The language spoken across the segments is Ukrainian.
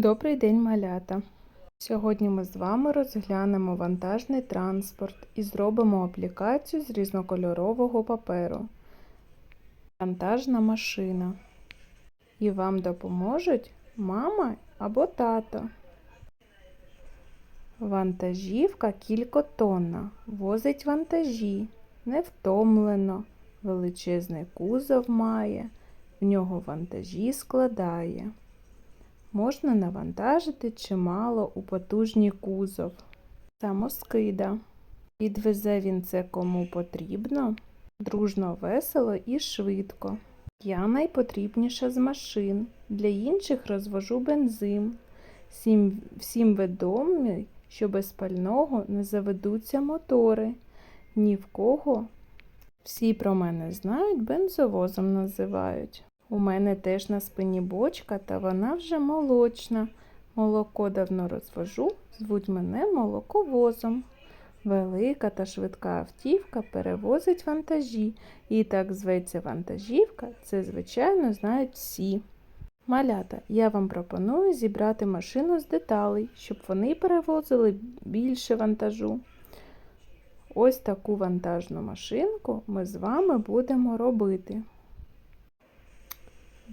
Добрий день, малята! Сьогодні ми з вами розглянемо вантажний транспорт і зробимо аплікацію з різнокольорового паперу. Вантажна машина. І вам допоможуть мама або тато. Вантажівка кількотонна, возить вантажі, невтомлено, величезний кузов має, в нього вантажі складає. Можна навантажити чимало у потужний кузов. Самоскида. Підвезе він це кому потрібно, дружно, весело і швидко. Я найпотрібніша з машин. Для інших розвожу бензин. Всім, всім відомий, що без пального не заведуться мотори. Ні в кого. Всі про мене знають, бензовозом називають. У мене теж на спині бочка, та вона вже молочна. Молоко давно розвожу, звуть мене молоковозом. Велика та швидка автівка перевозить вантажі. І так зветься вантажівка, це, звичайно, знають всі. Малята, я вам пропоную зібрати машину з деталей, щоб вони перевозили більше вантажу. Ось таку вантажну машинку ми з вами будемо робити.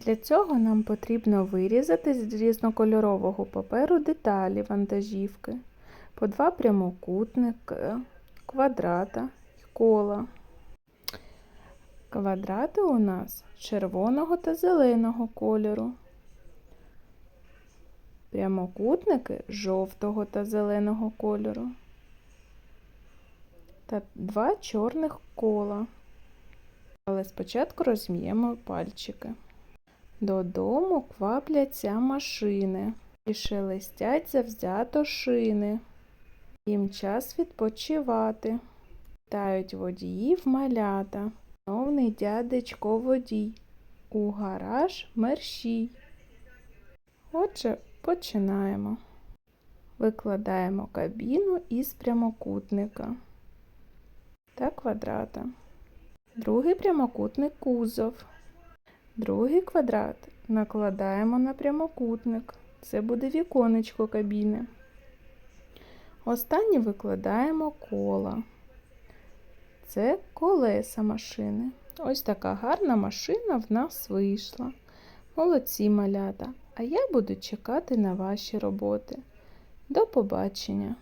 Для цього нам потрібно вирізати з різнокольорового паперу деталі вантажівки, по два прямокутника, квадрата і кола. Квадрати у нас червоного та зеленого кольору. Прямокутники жовтого та зеленого кольору. Та два чорних кола. Але спочатку розм'ємо пальчики. Додому квапляться машини і шелестять завзято шини. Їм час відпочивати. Тають водіїв малята, Новний дядечко водій. У гараж мерщій. Отже, починаємо. Викладаємо кабіну із прямокутника та квадрата. Другий прямокутник кузов. Другий квадрат накладаємо на прямокутник. Це буде віконечко кабіни. Останнє викладаємо кола. Це колеса машини. Ось така гарна машина в нас вийшла. Молодці малята. А я буду чекати на ваші роботи. До побачення!